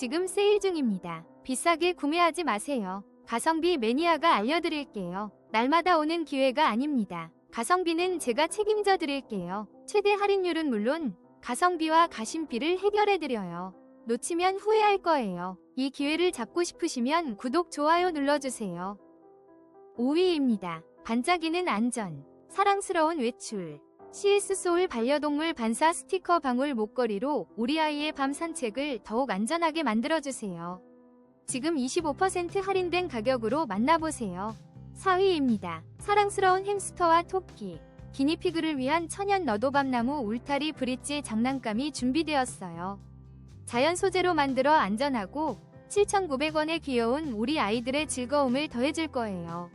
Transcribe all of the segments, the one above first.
지금 세일 중입니다. 비싸게 구매하지 마세요. 가성비 매니아가 알려드릴게요. 날마다 오는 기회가 아닙니다. 가성비는 제가 책임져 드릴게요. 최대 할인율은 물론 가성비와 가심비를 해결해 드려요. 놓치면 후회할 거예요. 이 기회를 잡고 싶으시면 구독, 좋아요 눌러주세요. 5위입니다. 반짝이는 안전. 사랑스러운 외출. CS 소울 반려동물 반사 스티커 방울 목걸이로 우리 아이의 밤 산책을 더욱 안전하게 만들어주세요. 지금 25% 할인된 가격으로 만나보세요. 4위입니다. 사랑스러운 햄스터와 토끼. 기니피그를 위한 천연 너도밤나무 울타리 브릿지 장난감이 준비되었어요. 자연 소재로 만들어 안전하고 7,900원에 귀여운 우리 아이들의 즐거움을 더해줄 거예요.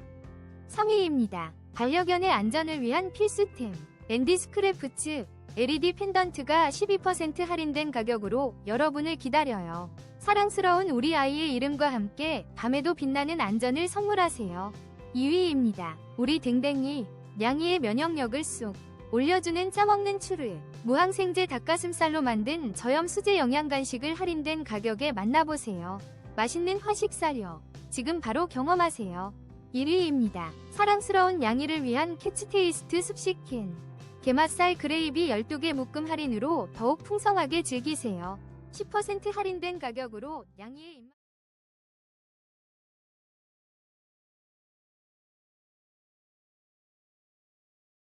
3위입니다. 반려견의 안전을 위한 필수템. 앤디 스크래프츠 LED 펜던트가 12% 할인된 가격으로 여러분을 기다려요. 사랑스러운 우리 아이의 이름과 함께 밤에도 빛나는 안전을 선물하세요. 2위입니다. 우리 댕댕이 양이의 면역력을 쏙 올려주는 짜먹는 추르 무항생제 닭가슴살로 만든 저염 수제 영양 간식을 할인된 가격에 만나보세요. 맛있는 화식 사료 지금 바로 경험하세요. 1위입니다. 사랑스러운 양이를 위한 캐치테이스트 습식캔 게맛살 그레이비 12개 묶음 할인으로 더욱 풍성하게 즐기세요. 10% 할인된 가격으로 양이의 입맛